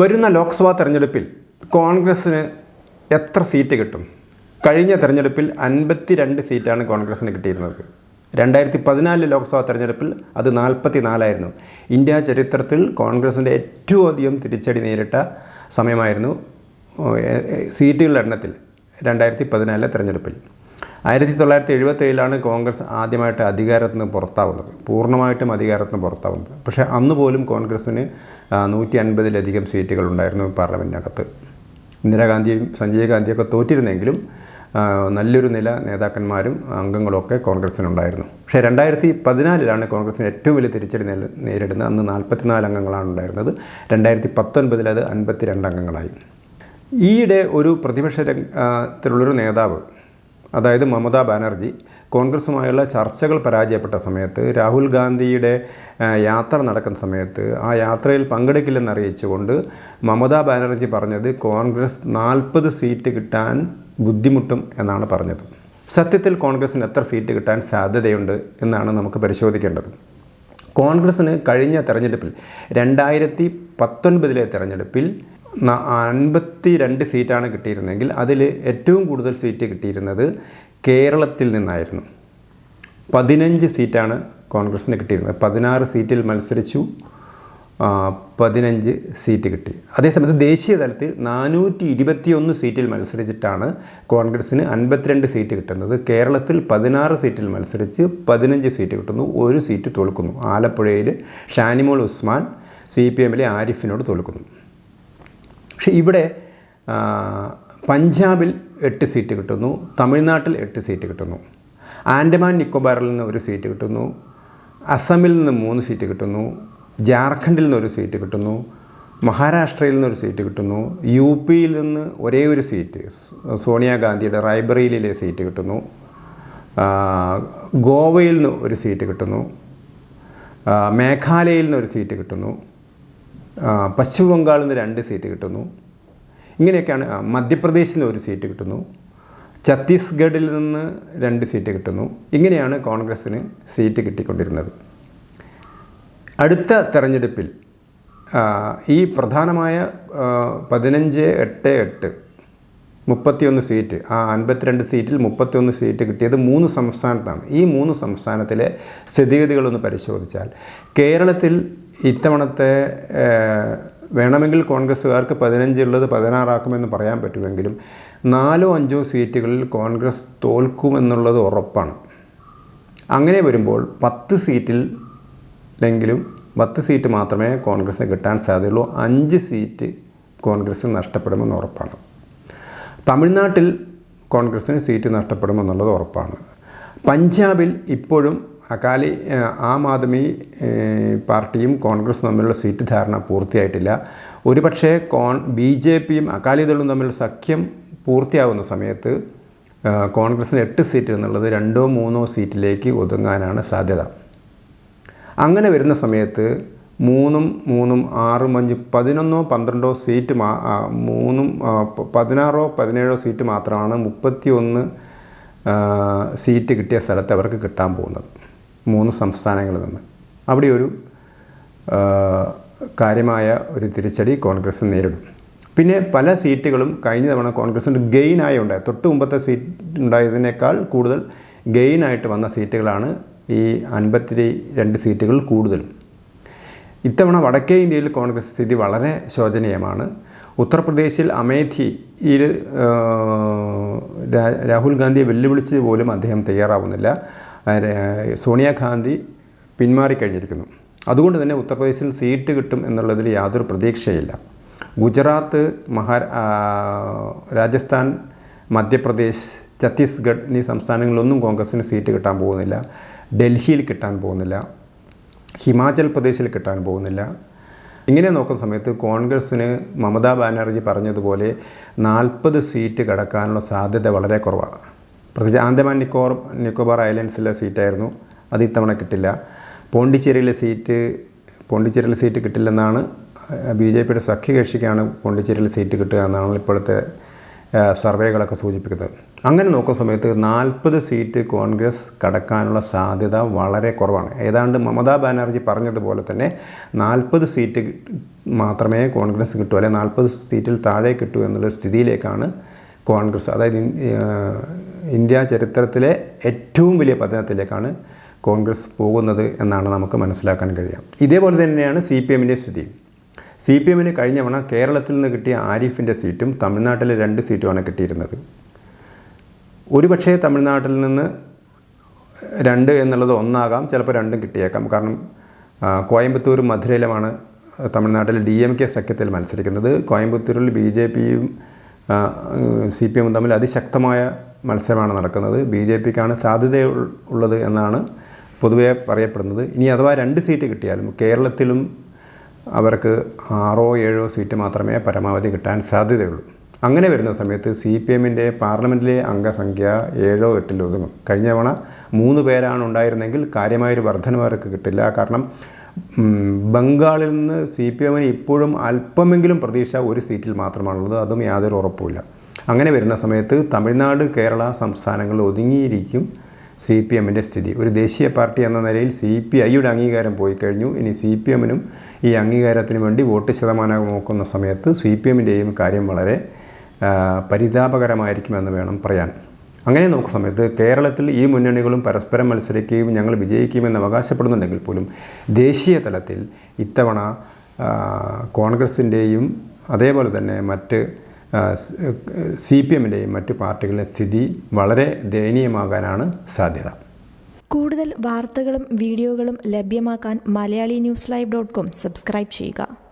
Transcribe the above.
വരുന്ന ലോക്സഭാ തെരഞ്ഞെടുപ്പിൽ കോൺഗ്രസ്സിന് എത്ര സീറ്റ് കിട്ടും? കഴിഞ്ഞ തെരഞ്ഞെടുപ്പിൽ അൻപത്തി രണ്ട് സീറ്റാണ് കോൺഗ്രസ്സിന് കിട്ടിയിരുന്നത്. രണ്ടായിരത്തി പതിനാലിലെ ലോക്സഭാ തെരഞ്ഞെടുപ്പിൽ അത് നാൽപ്പത്തി നാലായിരുന്നു ഇന്ത്യ ചരിത്രത്തിൽ കോൺഗ്രസിന്റെ ഏറ്റവും അധികം തിരിച്ചടി നേരിട്ട സമയമായിരുന്നു സീറ്റുകളുടെ എണ്ണത്തിൽ രണ്ടായിരത്തി പതിനാലിലെ തെരഞ്ഞെടുപ്പിൽ. ആയിരത്തി തൊള്ളായിരത്തി എഴുപത്തേഴിലാണ് കോൺഗ്രസ് ആദ്യമായിട്ട് അധികാരത്തിൽ നിന്ന് പുറത്താവുന്നത്. പൂർണമായിട്ടും അധികാരത്തിൽ നിന്ന് പുറത്താവുന്നത്. പക്ഷേ അന്ന് പോലും കോൺഗ്രസ്സിന് നൂറ്റി അൻപതിലധികം സീറ്റുകൾ ഉണ്ടായിരുന്നു പാർലമെന്റിനകത്ത് ഇന്ദിരാഗാന്ധിയും സഞ്ജയ് ഗാന്ധിയൊക്കെ തോറ്റിരുന്നെങ്കിലും നല്ലൊരു നില നേതാക്കന്മാരും അംഗങ്ങളൊക്കെ കോൺഗ്രസ്സിനുണ്ടായിരുന്നു. പക്ഷേ രണ്ടായിരത്തി പതിനാലിലാണ് കോൺഗ്രസ്സിന് ഏറ്റവും വലിയ തിരിച്ചടി നേരി- നേരിടുന്നത്. അന്ന് നാൽപ്പത്തിനാല് അംഗങ്ങളാണ് ഉണ്ടായിരുന്നത്. രണ്ടായിരത്തി പത്തൊൻപതിൽ അത് അൻപത്തിരണ്ട് അംഗങ്ങളായി. ഈയിടെ ഒരു പ്രതിപക്ഷ രംഗത്തിലുള്ളൊരു നേതാവ് അതായത് മമതാ ബാനർജി കോൺഗ്രസുമായുള്ള ചർച്ചകൾ പരാജയപ്പെട്ട സമയത്ത് രാഹുൽ ഗാന്ധിയുടെ യാത്ര നടക്കുന്ന സമയത്ത് ആ യാത്രയിൽ പങ്കെടുക്കില്ലെന്ന് അറിയിച്ചുകൊണ്ട് മമതാ ബാനർജി പറഞ്ഞത് കോൺഗ്രസ് നാൽപ്പത് സീറ്റ് കിട്ടാൻ ബുദ്ധിമുട്ടും എന്നാണ് പറഞ്ഞത്. സത്യത്തിൽ കോൺഗ്രസിന് എത്ര സീറ്റ് കിട്ടാൻ സാധ്യതയുണ്ട് എന്നാണ് നമുക്ക് പരിശോധിക്കേണ്ടത്. കോൺഗ്രസ്സിന് കഴിഞ്ഞ തെരഞ്ഞെടുപ്പിൽ രണ്ടായിരത്തി പത്തൊൻപതിലെ തെരഞ്ഞെടുപ്പിൽ അൻപത്തി രണ്ട് സീറ്റാണ് കിട്ടിയിരുന്നെങ്കിൽ അതിൽ ഏറ്റവും കൂടുതൽ സീറ്റ് കിട്ടിയിരുന്നത് കേരളത്തിൽ നിന്നായിരുന്നു. പതിനഞ്ച് സീറ്റാണ് കോൺഗ്രസ്സിന് കിട്ടിയിരുന്നത്. പതിനാറ് സീറ്റിൽ മത്സരിച്ചു. പതിനഞ്ച് സീറ്റ് കിട്ടി. അതേസമയത്ത് ദേശീയ തലത്തിൽ നാനൂറ്റി ഇരുപത്തിയൊന്ന് സീറ്റിൽ മത്സരിച്ചിട്ടാണ് കോൺഗ്രസ്സിന് അൻപത്തിരണ്ട് സീറ്റ് കിട്ടുന്നത്. കേരളത്തിൽ പതിനാറ് സീറ്റിൽ മത്സരിച്ച് പതിനഞ്ച് സീറ്റ് കിട്ടുന്നു. ഒരു സീറ്റ് തോൽക്കുന്നു. ആലപ്പുഴയിൽ ഷാനിമോൾ ഉസ്മാൻ സി പി എമ്മിലെ ആരിഫിനോട് തോൽക്കുന്നു. പക്ഷേ ഇവിടെ പഞ്ചാബിൽ എട്ട് സീറ്റ് കിട്ടുന്നു തമിഴ്നാട്ടിൽ എട്ട് സീറ്റ് കിട്ടുന്നു ആൻഡമാൻ നിക്കോബാറിൽ നിന്ന് ഒരു സീറ്റ് കിട്ടുന്നു അസമിൽ നിന്ന് മൂന്ന് സീറ്റ് കിട്ടുന്നു ജാർഖണ്ഡിൽ നിന്ന് ഒരു സീറ്റ് കിട്ടുന്നു മഹാരാഷ്ട്രയിൽ നിന്ന് ഒരു സീറ്റ് കിട്ടുന്നു യു പിയിൽ നിന്ന് ഒരേ ഒരു സീറ്റ് സോണിയാഗാന്ധിയുടെ റായ്ബറേലിയിലെ സീറ്റ് കിട്ടുന്നു ഗോവയിൽ നിന്ന് ഒരു സീറ്റ് കിട്ടുന്നു മേഘാലയയിൽ നിന്ന് ഒരു സീറ്റ് കിട്ടുന്നു പശ്ചിമ ബംഗാളിൽ നിന്ന് രണ്ട് സീറ്റ് കിട്ടുന്നു. ഇങ്ങനെയൊക്കെയാണ് മധ്യപ്രദേശിൽ നിന്ന് ഒരു സീറ്റ് കിട്ടുന്നു. ഛത്തീസ്ഗഡിൽ നിന്ന് രണ്ട് സീറ്റ് കിട്ടുന്നു. ഇങ്ങനെയാണ് കോൺഗ്രസ്സിന് സീറ്റ് കിട്ടിക്കൊണ്ടിരുന്നത്. അടുത്ത തെരഞ്ഞെടുപ്പിൽ ഈ പ്രധാനമായ പതിനഞ്ച് എട്ട് എട്ട് മുപ്പത്തിയൊന്ന് സീറ്റ്. ആ അൻപത്തിരണ്ട് സീറ്റിൽ മുപ്പത്തിയൊന്ന് സീറ്റ് കിട്ടിയത് മൂന്ന് സംസ്ഥാനത്താണ്. ഈ മൂന്ന് സംസ്ഥാനത്തിലെ സ്ഥിതിഗതികളൊന്ന് പരിശോധിച്ചാൽ കേരളത്തിൽ ഇത്തവണത്തെ വേണമെങ്കിൽ കോൺഗ്രസ്സുകാർക്ക് പതിനഞ്ചുള്ളത് പതിനാറാക്കുമെന്ന് പറയാൻ പറ്റുമെങ്കിലും നാലോ അഞ്ചോ സീറ്റുകളിൽ കോൺഗ്രസ് തോൽക്കുമെന്നുള്ളത് ഉറപ്പാണ്. അങ്ങനെ വരുമ്പോൾ പത്ത് സീറ്റിലെങ്കിലും പത്ത് സീറ്റ് മാത്രമേ കോൺഗ്രസ്സിന് കിട്ടാൻ സാധ്യതയുള്ളൂ. അഞ്ച് സീറ്റ് കോൺഗ്രസ്സിൽ നഷ്ടപ്പെടുമെന്ന് ഉറപ്പാണ്. തമിഴ്നാട്ടിൽ കോൺഗ്രസ്സിന് സീറ്റ് നഷ്ടപ്പെടുമെന്നുള്ളത് ഉറപ്പാണ്. പഞ്ചാബിൽ ഇപ്പോഴും അകാലി ആം ആദ്മി പാർട്ടിയും കോൺഗ്രസ് തമ്മിലുള്ള സീറ്റ് ധാരണ പൂർത്തിയായിട്ടില്ല. ഒരുപക്ഷേ കോൺ ബി ജെ പിയും അകാലിദളും തമ്മിലുള്ള സഖ്യം പൂർത്തിയാകുന്ന സമയത്ത് കോൺഗ്രസ്സിന് എട്ട് സീറ്റ് എന്നുള്ളത് രണ്ടോ മൂന്നോ സീറ്റിലേക്ക് ഒതുങ്ങാനാണ് സാധ്യത. അങ്ങനെ വരുന്ന സമയത്ത് മൂന്നും മൂന്നും ആറും അഞ്ച് പതിനൊന്നോ പന്ത്രണ്ടോ സീറ്റ് മാ മൂന്നും പതിനാറോ പതിനേഴോ സീറ്റ് മാത്രമാണ് മുപ്പത്തി ഒന്ന് സീറ്റ് കിട്ടിയ സ്ഥലത്ത് അവർക്ക് കിട്ടാൻ പോകുന്നത്. മൂന്ന് സംസ്ഥാനങ്ങളിൽ നിന്ന്. അവിടെ ഒരു കാര്യമായ ഒരു തിരിച്ചടി കോൺഗ്രസ് നേരിടും. പിന്നെ പല സീറ്റുകളും കഴിഞ്ഞ തവണ കോൺഗ്രസിന്റെ ഗെയിനായി ഉണ്ടായത് തൊട്ട് മുമ്പത്തെ സീറ്റ് ഉണ്ടായതിനേക്കാൾ കൂടുതൽ ഗെയിനായിട്ട് വന്ന സീറ്റുകളാണ് ഈ അൻപത്തി രണ്ട് സീറ്റുകൾ കൂടുതലും. ഇത്തവണ വടക്കേ ഇന്ത്യയിൽ കോൺഗ്രസ് സ്ഥിതി വളരെ ശോചനീയമാണ്. ഉത്തർപ്രദേശിൽ അമേഠിയിൽ രാഹുൽ ഗാന്ധിയെ വെല്ലുവിളിച്ച് പോലും അദ്ദേഹം തയ്യാറാവുന്നില്ല. സോണിയാഗാന്ധി പിന്മാറിക്കഴിഞ്ഞിരിക്കുന്നു അതുകൊണ്ട് തന്നെ ഉത്തർപ്രദേശിൽ സീറ്റ് കിട്ടും എന്നുള്ളതിൽ യാതൊരു പ്രതീക്ഷയില്ല. ഗുജറാത്ത് മഹാ രാജസ്ഥാൻ മധ്യപ്രദേശ് ഛത്തീസ്ഗഡ് എന്നീ സംസ്ഥാനങ്ങളിലൊന്നും കോൺഗ്രസ്സിന് സീറ്റ് കിട്ടാൻ പോകുന്നില്ല. ഡൽഹിയിൽ കിട്ടാൻ പോകുന്നില്ല. ഹിമാചൽ പ്രദേശിൽ കിട്ടാൻ പോകുന്നില്ല. ഇങ്ങനെ നോക്കുന്ന സമയത്ത് കോൺഗ്രസ്സിന് മമതാ ബാനർജി പറഞ്ഞതുപോലെ നാൽപ്പത് സീറ്റ് കടക്കാനുള്ള സാധ്യത വളരെ കുറവാണ്. പ്രത്യേകിച്ച് ആൻഡമാൻ നിക്കോർ നിക്കോബാർ ഐലൻഡ്സിലെ സീറ്റായിരുന്നു. അത് ഇത്തവണ കിട്ടില്ല. പോണ്ടിച്ചേരിയിലെ സീറ്റ് പോണ്ടിച്ചേരിയിലെ സീറ്റ് കിട്ടില്ലെന്നാണ് ബി ജെ പിയുടെ സഖ്യകക്ഷിക്കാണ് പോണ്ടിച്ചേരിയിലെ സീറ്റ് കിട്ടുക എന്നാണ് ഇപ്പോഴത്തെ സർവേകളൊക്കെ സൂചിപ്പിക്കുന്നത്. അങ്ങനെ നോക്കുന്ന സമയത്ത് നാൽപ്പത് സീറ്റ് കോൺഗ്രസ് കടക്കാനുള്ള സാധ്യത വളരെ കുറവാണ്. ഏതാണ്ട് മമതാ ബാനർജി പറഞ്ഞതുപോലെ തന്നെ നാൽപ്പത് സീറ്റ് മാത്രമേ കോൺഗ്രസ് കിട്ടൂ അല്ലെങ്കിൽ നാൽപ്പത് സീറ്റിൽ താഴെ കിട്ടൂ എന്നുള്ള സ്ഥിതിയിലേക്കാണ് കോൺഗ്രസ് അതായത് ഇന്ത്യ ചരിത്രത്തിലെ ഏറ്റവും വലിയ പതനത്തിലേക്കാണ് കോൺഗ്രസ് പോകുന്നത് എന്നാണ് നമുക്ക് മനസ്സിലാക്കാൻ കഴിയുക. ഇതേപോലെ തന്നെയാണ് സി പി എമ്മിന്റെ സ്ഥിതി. സി പി എമ്മിന് കഴിഞ്ഞ തവണ കേരളത്തിൽ നിന്ന് കിട്ടിയ ആരിഫിന്റെ സീറ്റും തമിഴ്നാട്ടിലെ രണ്ട് സീറ്റുമാണ് കിട്ടിയിരുന്നത്. ഒരുപക്ഷേ തമിഴ്നാട്ടിൽ നിന്ന് രണ്ട് എന്നുള്ളത് ഒന്നാകാം ചിലപ്പോൾ രണ്ടും കിട്ടിയേക്കാം. കാരണം കോയമ്പത്തൂരും മധുരയിലുമാണ് തമിഴ്നാട്ടിൽ ഡി എം കെ സഖ്യത്തിൽ മത്സരിക്കുന്നത്. കോയമ്പത്തൂരിൽ ബി ജെ പിയും സി പി എമ്മും തമ്മിൽ അതിശക്തമായ മത്സരമാണ് നടക്കുന്നത്. ബി ജെ പിക്കാണ് സാധ്യത ഉള്ളത് എന്നാണ് പൊതുവേ പറയപ്പെടുന്നത്. ഇനി അഥവാ രണ്ട് സീറ്റ് കിട്ടിയാലും കേരളത്തിലും അവർക്ക് ആറോ ഏഴോ സീറ്റ് മാത്രമേ പരമാവധി കിട്ടാൻ സാധ്യതയുള്ളൂ. അങ്ങനെ വരുന്ന സമയത്ത് സി പി എമ്മിന്റെ പാർലമെന്റിലെ അംഗസംഖ്യ ഏഴോ എട്ടിലോ ഒതുങ്ങും. കഴിഞ്ഞ തവണ മൂന്ന് പേരാണ് ഉണ്ടായിരുന്നെങ്കിൽ കാര്യമായൊരു വർധനം അവർക്ക് കിട്ടില്ല. കാരണം ബംഗാളിൽ നിന്ന് സി പി എമ്മിന് ഇപ്പോഴും അല്പമെങ്കിലും പ്രതീക്ഷ ഒരു സീറ്റിൽ മാത്രമാണുള്ളത്. അതും യാതൊരു ഉറപ്പുമില്ല. അങ്ങനെ വരുന്ന സമയത്ത് തമിഴ്നാട് കേരള സംസ്ഥാനങ്ങൾ ഒതുങ്ങിയിരിക്കും. സി പി എമ്മിന്റെ സ്ഥിതി. ഒരു ദേശീയ പാർട്ടി എന്ന നിലയിൽ സി പി ഐയുടെ അംഗീകാരം പോയി കഴിഞ്ഞു ഇനി സി പി എമ്മിനും ഈ അംഗീകാരത്തിന് വേണ്ടി വോട്ട് ശതമാനം നോക്കുന്ന സമയത്ത് സി പി എമ്മിന്റെയും കാര്യം വളരെ പരിതാപകരമായിരിക്കുമെന്ന് വേണം പറയാൻ. അങ്ങനെ നോക്കുന്ന സമയത്ത് കേരളത്തിൽ ഈ മുന്നണികളും പരസ്പരം മത്സരിക്കുകയും ഞങ്ങൾ വിജയിക്കുമെന്ന് അവകാശപ്പെടുന്നുണ്ടെങ്കിൽ പോലും ദേശീയ തലത്തിൽ ഇത്തവണ കോൺഗ്രസിന്റെയും അതേപോലെ തന്നെ മറ്റ് സി പി എമ്മിന്റെയും മറ്റ് പാർട്ടികളുടെ സ്ഥിതി വളരെ ദയനീയമാകാനാണ് സാധ്യത. കൂടുതൽ വാർത്തകളും വീഡിയോകളും ലഭ്യമാക്കാൻ Malayali news live dot com subscribe ചെയ്യുക.